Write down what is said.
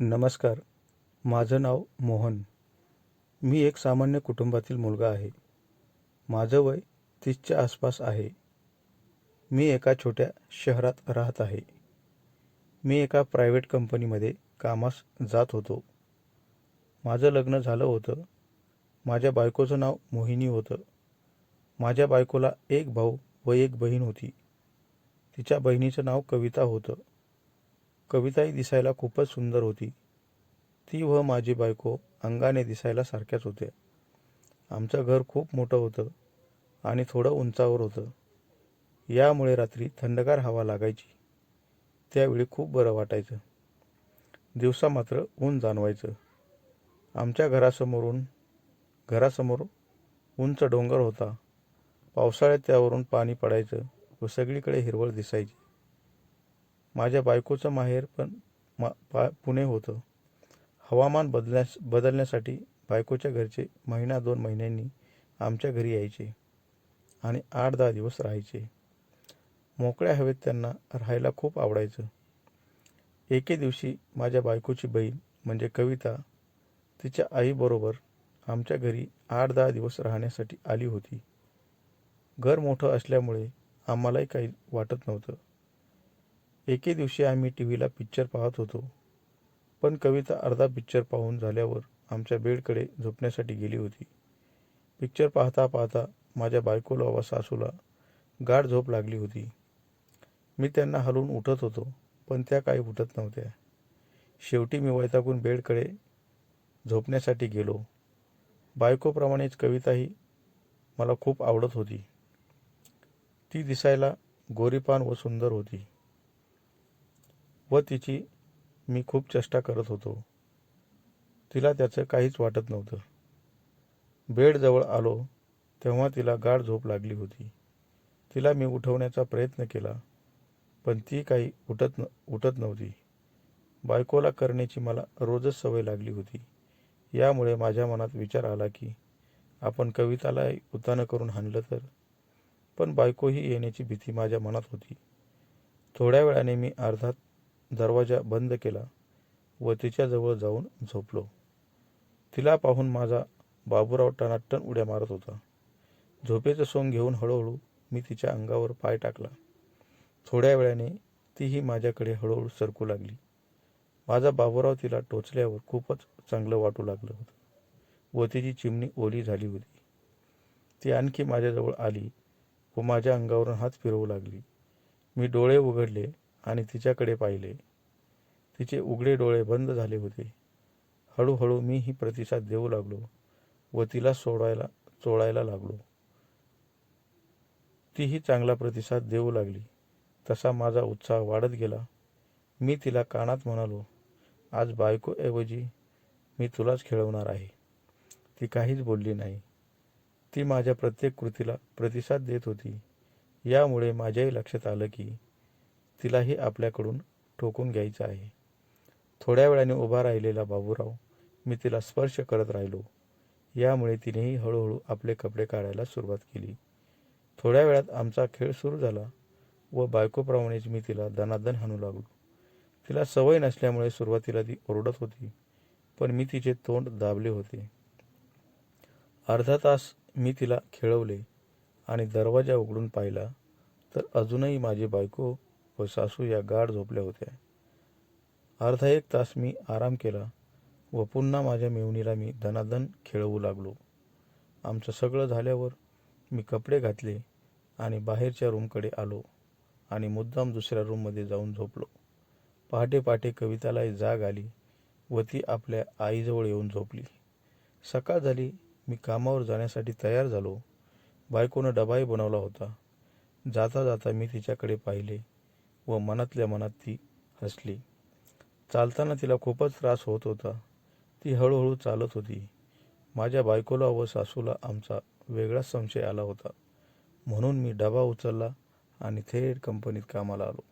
नमस्कार माझं नाव मोहन. मी एक सामान्य कुटुंबातील मुलगा आहे. माझं वय तीसच्या आसपास आहे. मी एका छोट्या शहरात राहत आहे. मी एका प्रायव्हेट कंपनीमध्ये कामास जात होतो. माझं लग्न झालं होतं. माझ्या बायकोचं नाव मोहिनी होतं. माझ्या बायकोला एक भाऊ व एक बहीण होती. तिच्या बहिणीचं नाव कविता होतं. कविताही दिसायला खूपच सुंदर होती. ती व माझी बायको अंगाने दिसायला सारख्याच होत्या. आमचं घर खूप मोठं होतं आणि थोडं उंचावर होतं. यामुळे रात्री थंडगार हवा लागायची. त्यावेळी खूप बरं वाटायचं. दिवसा मात्र ऊन जाणवायचं. आमच्या घरासमोरून घरासमोर उंच डोंगर होता. पावसाळ्यात त्यावरून पाणी पडायचं व सगळीकडे हिरवळ दिसायची. माझ्या बायकोचं माहेर पण मा पा पुणे होतं. हवामान बदलण्यास बदलण्यासाठी बायकोच्या घरचे महिना दोन महिन्यांनी आमच्या घरी यायचे आणि आठ दहा दिवस राहायचे. मोकळ्या हवेत त्यांना राहायला खूप आवडायचं. एके दिवशी माझ्या बायकोची बहीण म्हणजे कविता तिच्या आईबरोबर आमच्या घरी आठ दहा दिवस राहण्यासाठी आली होती. घर मोठं असल्यामुळे आम्हालाही काही वाटत नव्हतं. एके दिवशी आम्ही टी व्हीला पिक्चर पाहत होतो. पण कविता अर्धा पिक्चर पाहून झाल्यावर आमच्या बेडकडे झोपण्यासाठी गेली होती. पिक्चर पाहता पाहता माझ्या बायकोला व सासूला गाढ झोप लागली होती. मी त्यांना हलवून उठत होतो पण त्या काही उठत नव्हत्या. शेवटी मी वैतागून बेडकडे झोपण्यासाठी गेलो. बायकोप्रमाणेच कविताही मला खूप आवडत होती. ती दिसायला गोरीपान व सुंदर होती. व तिची मी खूप चेष्टा करत होतो. तिला त्याचं काहीच वाटत नव्हतं. बेडजवळ आलो तेव्हा तिला गाढ झोप लागली होती. तिला मी उठवण्याचा प्रयत्न केला पण ती काही उठत न उठत नव्हती. बायकोला करण्याची मला रोजच सवय लागली होती. यामुळे माझ्या मनात विचार आला की आपण कविताला उतानं करून हाणलं तर? पण बायकोही येण्याची भीती माझ्या मनात होती. थोड्या वेळाने मी अर्धात दरवाजा बंद केला व तिच्याजवळ जाऊन झोपलो. तिला पाहून माझा बाबूराव टनाटन उड्या मारत होता. झोपेचं सोंग घेऊन हळूहळू मी तिच्या अंगावर पाय टाकला. थोड्या वेळाने तीही माझ्याकडे हळूहळू सरकू लागली. माझा बाबूराव तिला टोचल्यावर खूपच चांगलं वाटू लागलं होतं व तिची चिमणी ओली झाली होती. ती आणखी माझ्याजवळ आली व माझ्या अंगावरून हात फिरवू लागली. मी डोळे उघडले आणि तिच्याकडे पाहिले. तिचे उघडे डोळे बंद झाले होते. हळूहळू मीही प्रतिसाद देऊ लागलो व तिला सोडायला चोळायला लागलो. तीही चांगला प्रतिसाद देऊ लागली. तसा माझा उत्साह वाढत गेला. मी तिला कानात म्हणालो आज बायकोऐवजी मी तुलाच खेळवणार आहे. ती काहीच बोलली नाही. ती माझ्या प्रत्येक कृतीला प्रतिसाद देत होती. यामुळे माझ्याही लक्षात आलं की तिलाही आपल्याकडून ठोकून घ्यायचं आहे. थोड्या वेळाने उभा राहिलेला बाबूराव मी तिला स्पर्श करत राहिलो. यामुळे तिनेही हळूहळू आपले कपडे काढायला सुरुवात केली. थोड्या वेळात आमचा खेळ सुरू झाला व बायकोप्रमाणेच मी तिला दनादन हाणू लागलो. तिला सवय नसल्यामुळे सुरुवातीला ती ओरडत होती पण मी तिचे तोंड दाबले होते. अर्धा तास मी तिला खेळवले आणि दरवाजा उघडून पाहिला तर अजूनही माझी बायको व सासू या गाढ झोपल्या होत्या. अर्धा एक तास मी आराम केला व पुन्हा माझ्या मेवणीला मी धनाधन खेळवू लागलो. आमचं सगळं झाल्यावर मी कपडे घातले आणि बाहेरच्या रूमकडे आलो आणि मुद्दाम दुसऱ्या रूममध्ये जाऊन झोपलो. पहाटे पहाटे कवितालाही जाग आली व ती आपल्या आईजवळ येऊन झोपली. सकाळ झाली मी कामावर जाण्यासाठी तयार झालो. बायकोनं डबाही बनवला होता. जाता जाता मी तिच्याकडे पाहिले. व मनातल्या मनात ती हसली. चालताना तिला खूपच त्रास होत होता. ती हळूहळू चालत होती. माझ्या बायकोला व सासूला आमचा वेगळाच संशय आला होता. म्हणून मी डबा उचलला आणि थेट कंपनीत कामाला आलो.